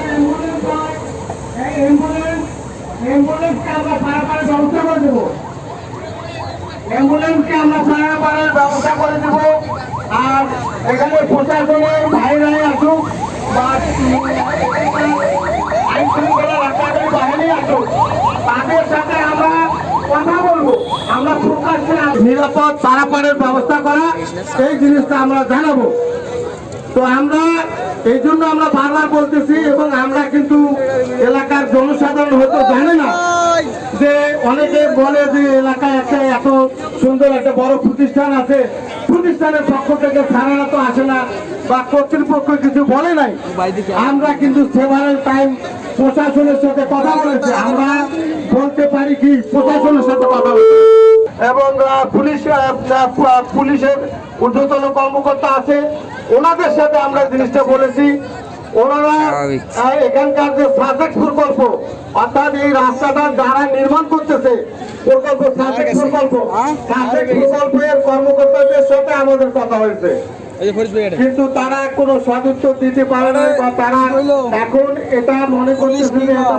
Ambulance হয় ambulance অ্যাম্বুলেন্সকে আমরা পারাপারের ব্যবস্থা করে দেবো অ্যাম্বুলেন্সকে আমরা পারাপারের ব্যবস্থা করে দেব আর এখানে প্রশাসনের ভাইরাই আসুক বা আইন শৃঙ্খলা আমরা নিরাপদ পারাপারের ব্যবস্থা করা, এই জিনিসটা আমরা জানাব। তো আমরা এই জন্য আমরা বারবার বলতেছি এবং আমরা কিন্তু এলাকার জনসাধারণ হয়তো জানে না যে অনেকে বলে যে এলাকায় একটা এত সুন্দর একটা বড় প্রতিষ্ঠান আছে। প্রতিষ্ঠানের পক্ষ থেকে ছাড়ানো তো আসে না বা কর্তৃপক্ষ কিছু বলে নাই। আমরা কিন্তু সেভারেল টাইম প্রশাসনের সাথে কথা বলেছি। আমরা বলতে পারি কি? প্রশাসনের সাথে কথা বলতে এবং পুলিশ পুলিশের ঊর্ধ্বতন কর্মকর্তা আছে। ওনাদের সাথে আমরা জিনিসটা বলেছি। ওনারা এখানকার যে সাজেক প্রকল্প অর্থাৎ এই রাস্তাটা যারা নির্মাণ করতেছে প্রকল্প সাজেক প্রকল্প সাজেক প্রকল্পের কর্মকর্তাদের সাথে আমাদের কথা হয়েছে। কিন্তু তারা কোনো সদুত্তর দিতে পারে না বা তারা এখন এটা মনে করতেছে এটা